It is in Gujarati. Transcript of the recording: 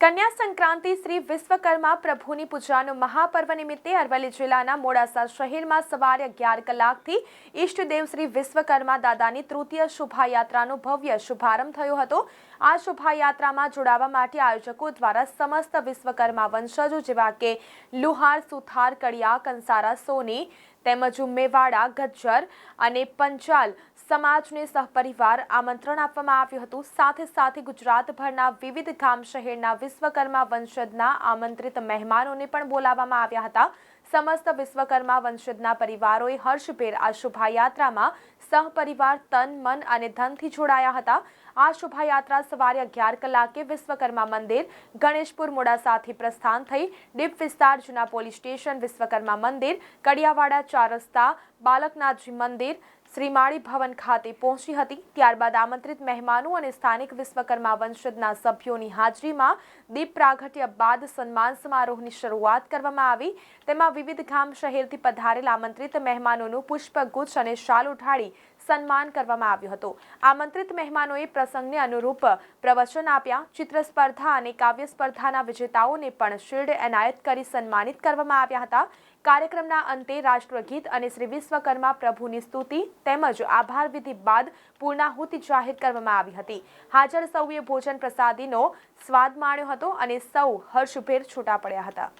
કન્યા સંક્રાંતિ શ્રી વિશ્વકર્મા પ્રભુની પૂજાનો મહાપર્વ નિમિત્તે અરવલ્લી જિલ્લાના મોડાસા શહેરમાં સવારે અગિયાર કલાકથી ઈષ્ટદેવ શ્રી વિશ્વકર્મા દાદાની તૃતીય શોભાયાત્રાનો ભવ્ય શુભારંભ થયો હતો. આ શોભાયાત્રામાં જોડાવા માટે આયોજકો દ્વારા સમસ્ત વિશ્વકર્મા વંશજો જેવા કે લુહાર, સુથાર, કડિયા, કંસારા, સોની તેમજ ઉમેવાડા, ગજ્જર અને પંચાલ સમાજને સહપરિવાર આમંત્રણ આપવામાં આવ્યું હતું. સાથે સાથે ગુજરાતભરના વિવિધ ગામ શહેરના વિશ્વકર્મા વંશજના આમંત્રિત મહેમાનોને પણ બોલાવવામાં આવ્યા હતા. સમસ્ત વિશ્વકર્મા વંશજના પરિવારોએ હર્ષભેર આ શોભાયાત્રામાં સહપરિવાર, તન, મન અને ધનથી જોડાયા હતા. આ શોભાયાત્રા સવારે અગિયાર કલાકે વિશ્વકર્મા મંદિર, ગણેશપુર મોડાસાથી પ્રસ્થાન થઈ. ડીપ વિસ્તાર, જૂના પોલીસ સ્ટેશન, વિશ્વકર્મા મંદિર, કડિયાવાડા ચાર રસ્તા, બાલકનાથજી મંદિર, શ્રીમાળી ભવન ખાતે પહોંચી હતી. ત્યારબાદ આમંત્રિત મહેમાનો અને સ્થાનિક વિશ્વકર્મા વંશજના સભ્યોની હાજરીમાં દીપ પ્રાગટ્ય બાદ સન્માન સમારોહની શરૂઆત કરવામાં આવી. તેમાં વિવિધ ગામ શહેરથી પધારેલ આમંત્રિત મહેમાનોનું પુષ્પગુચ્છ અને શાલ ઉઠાડી સન્માન કરવામાં આવ્યું હતું. આમંત્રિત મહેમાનોએ પ્રસંગને અનુરૂપ પ્રવચન આપ્યા. ચિત્ર સ્પર્ધા અને કાવ્ય સ્પર્ધાના વિજેતાઓને પણ શિલ્ડ એનાયત કરી સન્માનિત કરવામાં આવ્યા હતા. કાર્યક્રમના અંતે રાષ્ટ્રગીત અને શ્રી વિશ્વકર્મા પ્રભુની સ્તુતિ તેમજ આભાર વિધિ બાદ પૂર્ણાહુતિ જાહેર કરવામાં આવી હતી. હાજર સૌએ ભોજન પ્રસાદીનો સ્વાદ માણ્યો હતો અને સૌ હર્ષભેર છૂટા પડ્યા હતા.